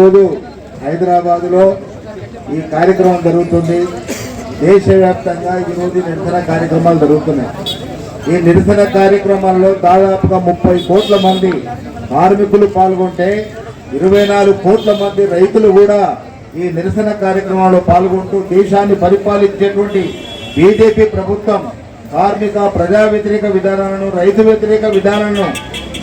రోజు హైదరాబాదులో ఈ కార్యక్రమం జరుగుతుంది. దేశవ్యాప్తంగా ఈరోజు నిరసన కార్యక్రమాలు జరుగుతున్నాయి. ఈ నిరసన కార్యక్రమాల్లో దాదాపుగా ముప్పై కోట్ల మంది కార్మికులు పాల్గొంటే ఇరవై నాలుగు కోట్ల మంది రైతులు కూడా ఈ నిరసన కార్యక్రమంలో పాల్గొంటూ దేశాన్ని పరిపాలించేటువంటి బీజేపీ ప్రభుత్వం కార్మిక ప్రజా వ్యతిరేక విధానాలను రైతు వ్యతిరేక విధానాలను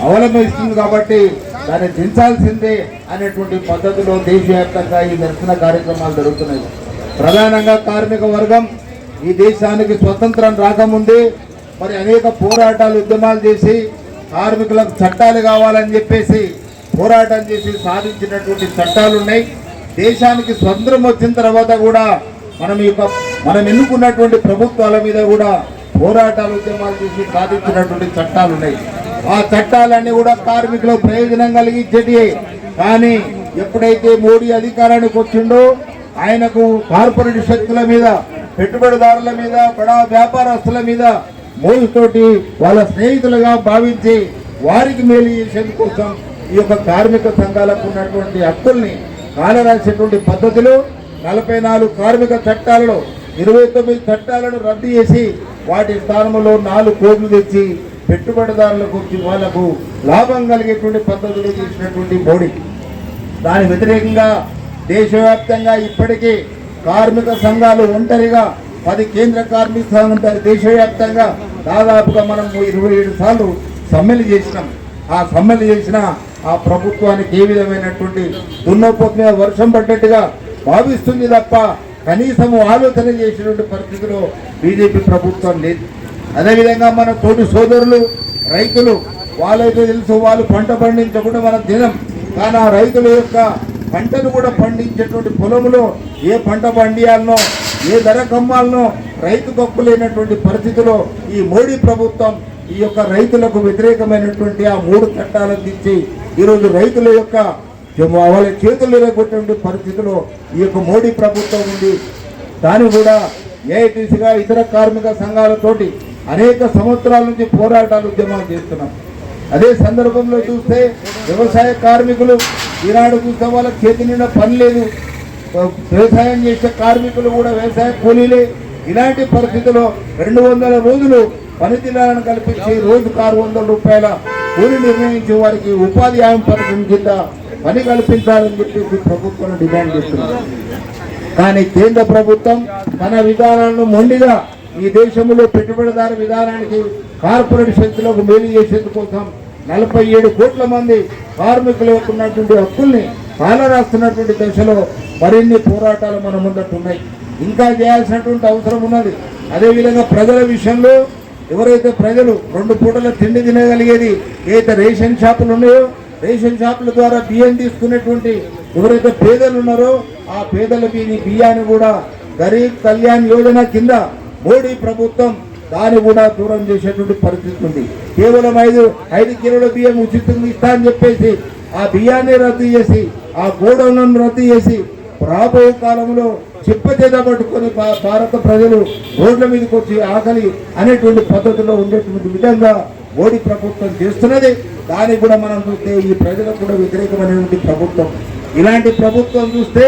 అవలంబిస్తుంది కాబట్టి దాన్ని దించాల్సిందే అనేటువంటి పద్ధతిలో దేశవ్యాప్తంగా ఈ నిరసన కార్యక్రమాలు జరుగుతున్నాయి. ప్రధానంగా కార్మిక వర్గం ఈ దేశానికి స్వతంత్రం రాకముందే మరి అనేక పోరాటాలు ఉద్యమాలు చేసి కార్మికులకు చట్టాలు కావాలని చెప్పేసి పోరాటం చేసి సాధించినటువంటి చట్టాలు ఉన్నాయి. దేశానికి స్వతంత్రం వచ్చిన తర్వాత కూడా మనం ఈ యొక్క మనం ఎన్నుకున్నటువంటి ప్రభుత్వాల మీద కూడా పోరాటాలు ఉద్యమాలు చేసి సాధించినటువంటి చట్టాలు ఉన్నాయి. ఆ చట్టాలన్నీ కూడా కార్మికులకు ప్రయోజనం కలిగించేటి కానీ ఎప్పుడైతే మోడీ అధికారానికి వచ్చిండో ఆయనకు కార్పొరేట్ శక్తుల మీద పెట్టుబడిదారుల మీద బడా వ్యాపారస్తుల మీద మోజుతోటి వాళ్ళ స్నేహితులుగా భావించి వారికి మేలు చేసేందుకోసం ఈ యొక్క కార్మిక సంఘాలకు ఉన్నటువంటి హక్కుల్ని కాలరాసేటువంటి పద్ధతిలో నలభై నాలుగు కార్మిక చట్టాలలో ఇరవై తొమ్మిది చట్టాలను రద్దు చేసి వాటి స్థానంలో నాలుగు కోట్లు తెచ్చి పెట్టుబడిదారులకు వాళ్ళకు వాళ్ళకు లాభం కలిగేటువంటి పద్ధతులు చేసినటువంటి మోడీ. దాని వ్యతిరేకంగా దేశవ్యాప్తంగా ఇప్పటికీ కార్మిక సంఘాలు ఒంటరిగా పది కేంద్ర కార్మిక సంఘాలు దేశవ్యాప్తంగా దాదాపుగా మనం ఇరవై ఏడు సార్లు సమ్మెలు చేసినాం. ఆ సమ్మెలు చేసిన ఆ ప్రభుత్వానికి ఏ విధమైనటువంటి దున్నపోతు మీద వర్షం పడ్డట్టుగా భావిస్తుంది తప్ప కనీసం ఆలోచన చేసినటువంటి పరిస్థితిలో బీజేపీ ప్రభుత్వం లేదు. అదేవిధంగా మన తోటి సోదరులు రైతులు వాళ్ళైతే తెలుసు వాళ్ళు పంట పండించకుండా మనం దినం. కానీ ఆ రైతుల యొక్క పంటను కూడా పండించేటువంటి పొలంలో ఏ పంట పండియాలనో ఏ ధర కమ్మాలనో రైతు గొప్ప లేనటువంటి పరిస్థితిలో ఈ మోడీ ప్రభుత్వం ఈ యొక్క రైతులకు వ్యతిరేకమైనటువంటి ఆ మూడు చట్టాలను తెచ్చి ఈరోజు రైతుల యొక్క వాళ్ళ చేతులు ఎరగొట్టే పరిస్థితిలో ఈ యొక్క మోడీ ప్రభుత్వం ఉంది. దాన్ని కూడా ఏఐటీసీగా ఇతర కార్మిక సంఘాలతోటి అనేక సంవత్సరాల నుంచి పోరాటాలు ఉద్యమాలు చేస్తున్నాం. అదే సందర్భంలో చూస్తే వ్యవసాయ కార్మికులు ఈనాడు చూస్తే వాళ్ళ చేతి నిండా పని లేదు. వ్యవసాయం చేసే కార్మికులు కూడా వ్యవసాయ కూలీలే. ఇలాంటి పరిస్థితుల్లో రెండు వందల రోజులు పనితీరాలను కల్పించి రోజుకు ఆరు వందల రూపాయల కూలి నిర్ణయించి వారికి ఉపాధి హామీ పథకం కింద పని కల్పించాలని చెప్పేసి ప్రభుత్వం డిమాండ్ చేస్తున్నారు. కానీ కేంద్ర ప్రభుత్వం తన విధానాలను మొండిగా ఈ దేశంలో పెట్టుబడిదారు విధానానికి కార్పొరేట్ శక్తులకు మేలు చేసేందుకోసం నలభై ఏడు కోట్ల మంది కార్మికుల యొక్క ఉన్నటువంటి హక్కుల్ని పాలరాస్తున్నటువంటి దశలో మరిన్ని పోరాటాలు మన ముందట ఉన్నాయి ఇంకా చేయాల్సినటువంటి అవసరం ఉన్నది. అదేవిధంగా ప్రజల విషయంలో ఎవరైతే ప్రజలు రెండు పూటల తిండి తినగలిగేది ఏదైతే రేషన్ షాపులు ఉన్నాయో రేషన్ షాపుల ద్వారా బియ్యం తీసుకునేటువంటి ఎవరైతే పేదలు ఉన్నారో ఆ పేదలకి ఈ బియ్యాన్ని కూడా గరీబ్ కళ్యాణ్ యోజన కింద మోడీ ప్రభుత్వం దాన్ని కూడా దూరం చేసేటువంటి పరిస్థితి ఉంది. కేవలం ఐదు ఐదు కిలోల బియ్యం ఉచితంగా ఇస్తా అని చెప్పేసి ఆ బియ్యాన్ని రద్దు చేసి ఆ గోడౌన్లను రద్దు చేసి రాబోయే కాలంలో చిప్పచేత పట్టుకొని భారత ప్రజలు రోడ్ల మీదకి వచ్చి ఆకలి అనేటువంటి పద్ధతిలో ఉండేటువంటి విధంగా మోడీ ప్రభుత్వం చేస్తున్నది. దానికి కూడా మనం చూస్తే ఈ ప్రజలకు కూడా వ్యతిరేకమైనటువంటి ప్రభుత్వం. ఇలాంటి ప్రభుత్వం చూస్తే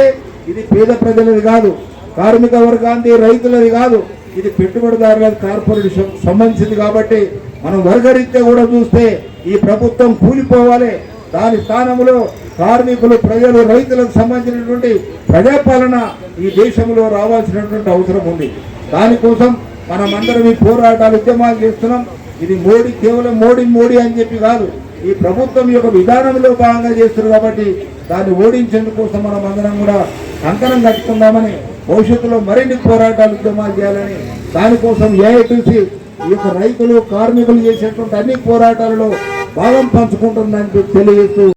ఇది పేద ప్రజలది కాదు. కార్మిక వర్గానికి రైతులది కాదు. ఇది పెట్టుబడిదారులకు కార్పొరేట్ సంబంధించింది కాబట్టి మనం వర్గరీత్యా కూడా చూస్తే ఈ ప్రభుత్వం కూలిపోవాలి. దాని స్థానంలో కార్మికులు ప్రజలు రైతులకు సంబంధించినటువంటి ప్రజాపాలన ఈ దేశంలో రావాల్సినటువంటి అవసరం ఉంది. దానికోసం మనమందరం ఈ పోరాటాలు ఉద్యమాలు చేస్తున్నాం. ఇది మోడీ కేవలం మోడీ మోడీ అని చెప్పి కాదు. ఈ ప్రభుత్వం యొక్క విధానంలో భాగంగా చేస్తున్నారు కాబట్టి దాన్ని ఓడించేందుకోసం మనం అందరం కూడా కంకణం కట్టుకుందామని భవిష్యత్తులో మరిన్ని పోరాటాలు ఉద్యమాలు చేయాలని దానికోసం ఏఐటీసీ ఈ యొక్క రైతులు కార్మికులు చేసేటువంటి అన్ని పోరాటాలలో భాగం పంచుకుంటుందని తెలియజేస్తూ